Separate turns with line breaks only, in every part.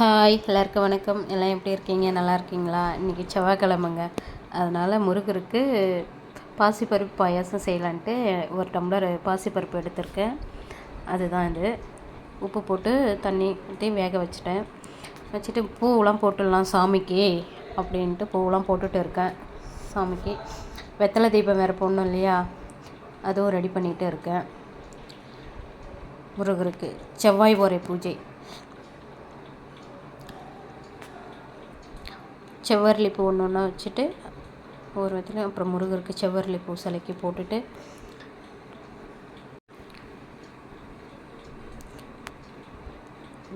hi எல்லாருக்கும் வணக்கம் எல்லாம் எப்படி இருக்கீங்க நல்லா இருக்கீங்களா இன்றைக்கி செவ்வாய்க்கிழமைங்க அதனால் முருகருக்கு பாசிப்பருப்பு பாயாசம் செய்யலான்ட்டு ஒரு டம்ளர் பாசிப்பருப்பு எடுத்திருக்கேன் அதுதான் இது உப்பு போட்டு தண்ணி ஊற்றி வேக வச்சுட்டேன் வச்சுட்டு பூவெலாம் போட்டுடலாம் சாமிக்கு அப்படின்ட்டு பூவெலாம் போட்டுட்டு இருக்கேன் சாமிக்கு வெத்தலை தீபம் வேறு போடணும் இல்லையா அதுவும் ரெடி பண்ணிகிட்டு இருக்கேன் முருகருக்கு செவ்வாய் ஓரை பூஜை செவ்வரளி பூ ஒன்று ஒன்றா வச்சுட்டு ஒவ்வொரு விதத்துலையும் அப்புறம் முருகருக்கு செவ்வரளி பூ சிலைக்கு போட்டுட்டு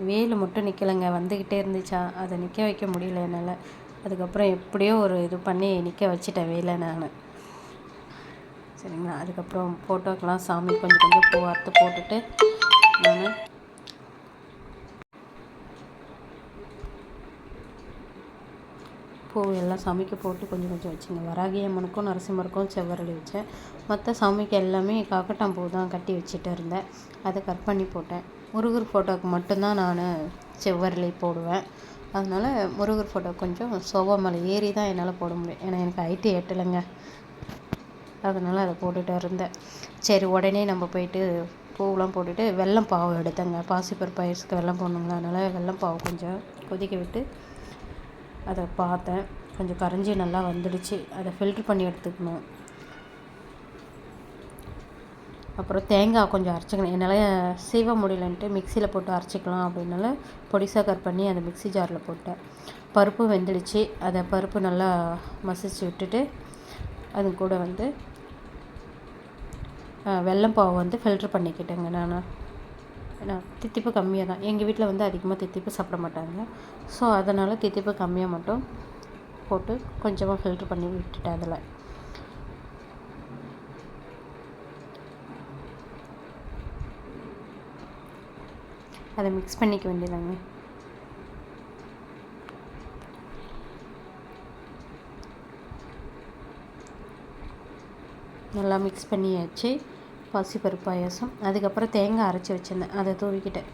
வேலு மட்டும் நிற்கலைங்க வந்துக்கிட்டே இருந்துச்சா அதை நிற்க வைக்க முடியல என்னால் அதுக்கப்புறம் எப்படியோ ஒரு இது பண்ணி நிற்க வச்சுட்டேன் வேலை நான் சரிங்களா அதுக்கப்புறம் ஃபோட்டோக்கெலாம் சாமி கொஞ்சம் கொஞ்சம் பூ வார்த்து போட்டுட்டு நான் பூ எல்லாம் சமைக்க போட்டு கொஞ்சம் கொஞ்சம் வச்சுங்க வராகி அம்மனுக்கும் நரசிம்மருக்கும் செவ்வரளி வச்சேன் மற்ற சாமிக்கு எல்லாமே காக்கட்டாம் பூ தான் கட்டி வச்சுட்டு இருந்தேன் அதை கட் பண்ணி போட்டேன் முருகர் ஃபோட்டோவுக்கு மட்டும்தான் நான் செவ்வரளி போடுவேன் அதனால் முருகர் ஃபோட்டோ கொஞ்சம் சோபமலை ஏறி தான் என்னால் போட முடியும் ஏன்னா எனக்கு ஹைட்டு எட்டலைங்க அதனால் அதை போட்டுகிட்டு இருந்தேன் சரி உடனே நம்ம போயிட்டு பூவெலாம் போட்டுட்டு வெள்ளம் பாவை எடுத்தேங்க பாசிப்பருப்பு ஐஸ்க்கு வெள்ளம் போடணுங்களா அதனால் வெள்ளம் பாவை கொஞ்சம் கொதிக்க விட்டு அதை பார்த்தேன் கொஞ்சம் கரைஞ்சி நல்லா வந்துடுச்சு அதை ஃபில்ட்ரு பண்ணி எடுத்துக்கணும் அப்புறம் தேங்காய் கொஞ்சம் அரைச்சிக்கணும் என்னால் சீவ முடியலன்ட்டு மிக்சியில் போட்டு அரைச்சிக்கலாம் அப்படின்னால பொடிசாக கட் பண்ணி அந்த மிக்சி ஜாரில் போட்டேன் பருப்பு வெந்துடுச்சு அதை பருப்பு நல்லா மசிச்சு விட்டுட்டு அது கூட வந்து வெள்ளம் பாவை வந்து ஃபில்ட்ரு பண்ணிக்கிட்டேங்க நான் தித்திப்பு கம்மியாக தான் எங்கள் வீட்டில் வந்து அதிகமாக தித்திப்பு சாப்பிட மாட்டாங்க ஸோ அதனால் தித்திப்பு கம்மியாக மட்டும் போட்டு கொஞ்சமாக ஃபில்ட்ரு பண்ணி விட்டுட்டேன் அதில் அதை மிக்ஸ் பண்ணிக்க வேண்டியதாங்க நல்லா மிக்ஸ் பண்ணியாச்சு பாசிப்பருப்பு பாயாசம் அதுக்கப்புறம் தேங்காய் அரைச்சி வச்சுருந்தேன் அதை தூவிக்கிட்டேன்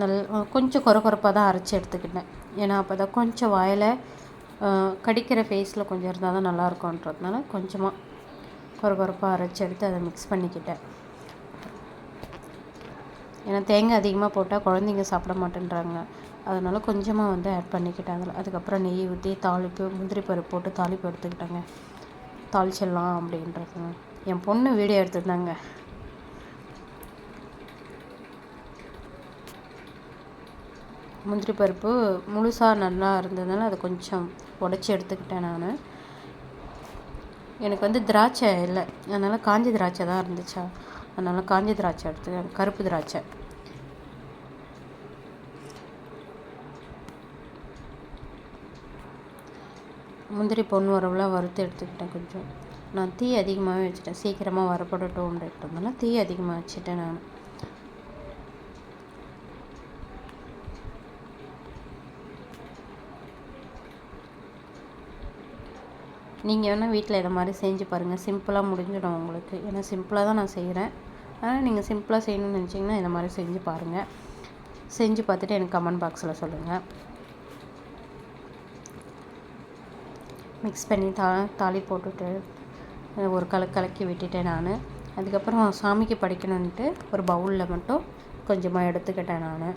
நல் கொஞ்சம் குறை குறைப்பாக தான் அரைச்சி எடுத்துக்கிட்டேன் ஏன்னா அப்போ தான் கொஞ்சம் வாயில் கடிக்கிற ஃபேஸில் கொஞ்சம் இருந்தால் தான் நல்லாயிருக்கும்ன்றதுனால கொஞ்சமாக குறை குறைப்பாக அரைச்சி எடுத்து அதை மிக்ஸ் பண்ணிக்கிட்டேன் ஏன்னா தேங்காய் அதிகமாக போட்டால் குழந்தைங்க சாப்பிட மாட்டேன்றாங்க அதனால் கொஞ்சமாக வந்து ஆட் பண்ணிக்கிட்டேன் அதில் அதுக்கப்புறம் நெய் ஊற்றி தாளிப்பு முந்திரி பருப்பு போட்டு தாளிப்பு எடுத்துக்கிட்டேங்க தாளிச்சிடலாம் அப்படின்றது என் பொண்ணு வீடியோ எடுத்திருந்தாங்க முந்திரி பருப்பு முழுசாக நல்லா இருந்ததுனால அதை கொஞ்சம் உடச்சி எடுத்துக்கிட்டேன் நான் எனக்கு வந்து திராட்சை இல்லை அதனால் காஞ்சி திராட்சை தான் இருந்துச்சா அதனால் காஞ்சி திராட்சை எடுத்துக்கேன் கருப்பு திராட்சை முந்திரி பொண்ணு உறவுலாம் வறுத்து எடுத்துக்கிட்டேன் கொஞ்சம் நான் தீ அதிகமாகவே வச்சுட்டேன் சீக்கிரமாக வரப்படட்டும் அப்படின்றதுனால தீ அதிகமாக வச்சுட்டேன் நான் நீங்கள் வேணால் வீட்டில் இதை மாதிரி செஞ்சு பாருங்கள் சிம்பிளாக முடிஞ்சிடும் உங்களுக்கு ஏன்னா சிம்பிளாக தான் நான் செய்கிறேன் ஆனால் நீங்கள் சிம்பிளாக செய்யணும்னு நினச்சிங்கன்னா இதை மாதிரி செஞ்சு பாருங்கள் செஞ்சு பார்த்துட்டு எனக்கு கமெண்ட் பாக்ஸில் சொல்லுங்கள் மிக்ஸ் பண்ணி தா தாலி போட்டுட்டு ஒரு கல கலக்கி விட்டுட்டேன் நான் அதுக்கப்புறம் சாமிக்கு படைக்கணுன்ட்டு ஒரு பவுலில் மட்டும் கொஞ்சமாக எடுத்துக்கிட்டேன் நான்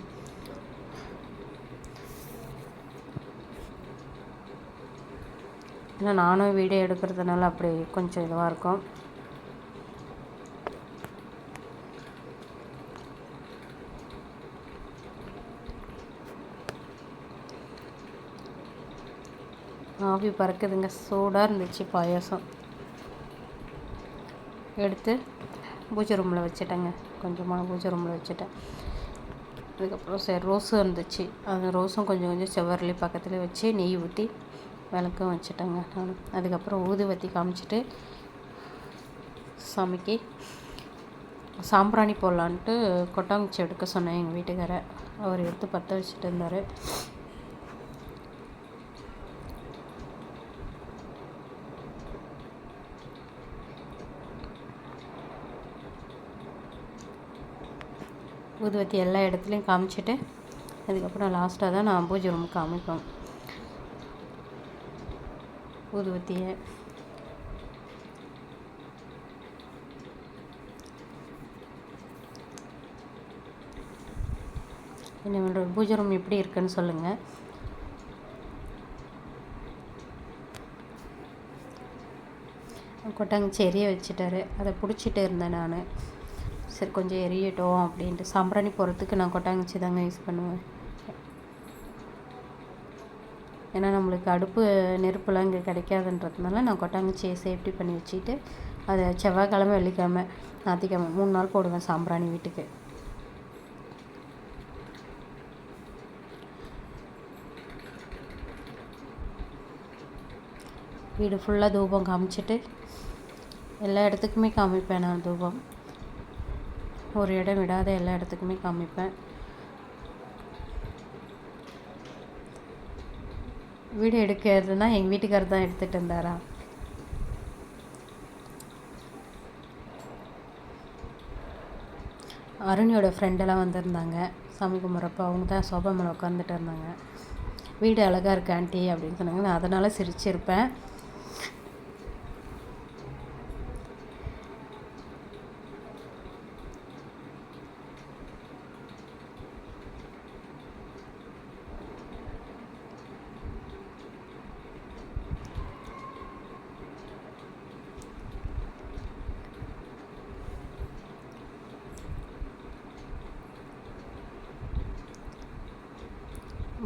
ஏன்னா நானும் வீடியோ எடுக்கிறதுனால அப்படி கொஞ்சம் இதுவாக இருக்கும் ஆவி பறக்குதுங்க சூடாக இருந்துச்சு பாயாசம் எடுத்து பூஜை ரூமில் வச்சுட்டேங்க கொஞ்சமாக பூஜை ரூமில் வச்சுட்டேன் அதுக்கப்புறம் சரி ரோஸும் இருந்துச்சு அந்த ரோஸும் கொஞ்சம் கொஞ்சம் செவ்வரளி பக்கத்தில் வச்சு நெய் ஊற்றி விளக்கும் வச்சுட்டேங்க நான் அதுக்கப்புறம் ஊதுவத்தி காமிச்சிட்டு சாமிக்கு சாம்பிராணி போடலான்ட்டு கொட்டாங்குச்சி எடுக்க சொன்னேன் எங்கள் வீட்டுக்காரர் அவர் எடுத்து பற்ற வச்சுட்டு இருந்தார் ஊதுவத்தி எல்லா இடத்துலையும் காமிச்சிட்டு அதுக்கப்புறம் லாஸ்ட்டாக தான் நான் பூஜை ரூம் காமிப்போம் ஊதுவத்தியை என்னோட பூஜை ரூம் எப்படி இருக்குன்னு சொல்லுங்கள் கொட்டாங்க செரிய வச்சுட்டாரு அதை பிடிச்சிட்டு இருந்தேன் நான் சரி கொஞ்சம் எரியட்டும் அப்படின்ட்டு சாம்பிராணி போகிறதுக்கு நான் கொட்டாங்குச்சி தாங்க யூஸ் பண்ணுவேன் ஏன்னா நம்மளுக்கு அடுப்பு நெருப்புலாம் இங்கே கிடைக்காதுன்றதுனால நான் கொட்டாங்குச்சியை சேஃப்டி பண்ணி வச்சுட்டு அதை செவ்வாய்க்கிழமை வெள்ளிக்கிழமை ஞாத்திக்கிழமை மூணு நாள் போடுவேன் சாம்பிராணி வீட்டுக்கு வீடு ஃபுல்லாக தூபம் காமிச்சிட்டு எல்லா இடத்துக்குமே காமிப்பேன் நான் தூபம் ஒரு இடம் விடாத எல்லா இடத்துக்குமே காமிப்பேன் வீடு எடுக்கிறதுனா எங்கள் வீட்டுக்காரர் தான் எடுத்துகிட்டு இருந்தாரா அருணியோட ஃப்ரெண்டெல்லாம் வந்திருந்தாங்க சாமி கும்பிட்றப்போ அவங்க தான் சோபா மேலே உட்காந்துட்டு இருந்தாங்க வீடு அழகாக இருக்கு ஆண்டி அப்படின்னு சொன்னாங்க நான் அதனால் சிரிச்சிருப்பேன்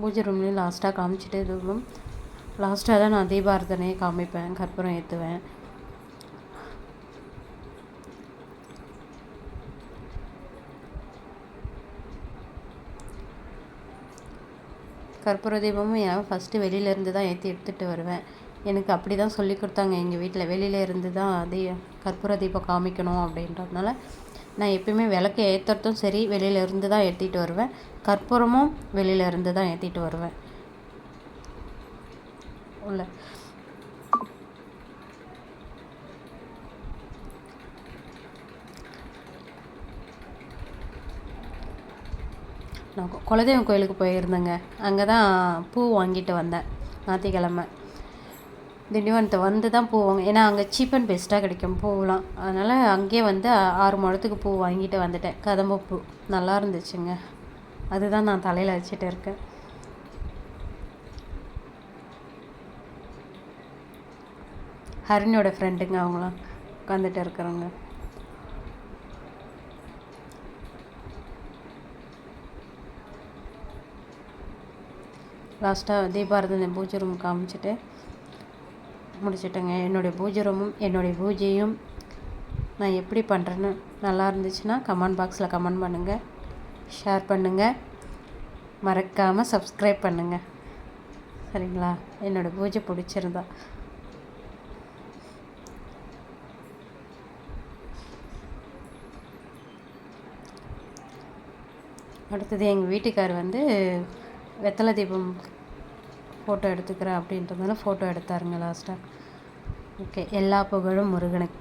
பூஜை ரூம்லேயும் லாஸ்ட்டாக காமிச்சிட்டு இருக்கும் லாஸ்ட்டாக தான் நான் தீபாரதனையே காமிப்பேன் கற்பூரம் ஏற்றுவேன் கற்பூர தீபமும் என் ஃபஸ்ட்டு வெளியிலேருந்து தான் ஏற்றி எடுத்துகிட்டு வருவேன் எனக்கு அப்படி தான் சொல்லி கொடுத்தாங்க எங்கள் வீட்டில் வெளியில இருந்து தான் தீ கற்பூர தீபம் காமிக்கணும் அப்படின்றதுனால நான் எப்பயுமே விளக்கு ஏற்றுறதும் சரி இருந்து தான் ஏற்றிட்டு வருவேன் கற்பூரமும் இருந்து தான் ஏற்றிட்டு வருவேன் உள்ள நான் குலதெய்வம் கோயிலுக்கு போயிருந்தேங்க அங்கே தான் பூ வாங்கிட்டு வந்தேன் ஞாயிற்றுக்கிழமை திண்டிவனத்தை வந்து தான் போவாங்க ஏன்னா அங்கே சீப் அண்ட் பெஸ்ட்டாக கிடைக்கும் பூவெலாம் அதனால் அங்கேயே வந்து ஆறு முழத்துக்கு பூ வாங்கிட்டு வந்துட்டேன் கதம்ப பூ நல்லா இருந்துச்சுங்க அதுதான் நான் தலையில் வச்சுட்டு இருக்கேன் ஹரிணியோட ஃப்ரெண்டுங்க அவங்களாம் உட்காந்துட்டு இருக்கிறவங்க லாஸ்ட்டாக தீபாரதனை பூஜை ரூம் காமிச்சிட்டு முடிச்சிட்டேங்க என்னுடைய பூஜை ரூமும் என்னுடைய பூஜையும் நான் எப்படி பண்ணுறேன்னு நல்லா இருந்துச்சுன்னா கமெண்ட் பாக்ஸில் கமெண்ட் பண்ணுங்கள் ஷேர் பண்ணுங்கள் மறக்காமல் சப்ஸ்கிரைப் பண்ணுங்கள் சரிங்களா என்னோடய பூஜை பிடிச்சிருந்தா அடுத்தது எங்கள் வீட்டுக்கார் வந்து வெத்தலை தீபம் ஃபோட்டோ எடுத்துக்கிறேன் அப்படின்றதுனால ஃபோட்டோ எடுத்தாருங்க லாஸ்ட்டாக ஓகே எல்லா புகழும் முருகனுக்கு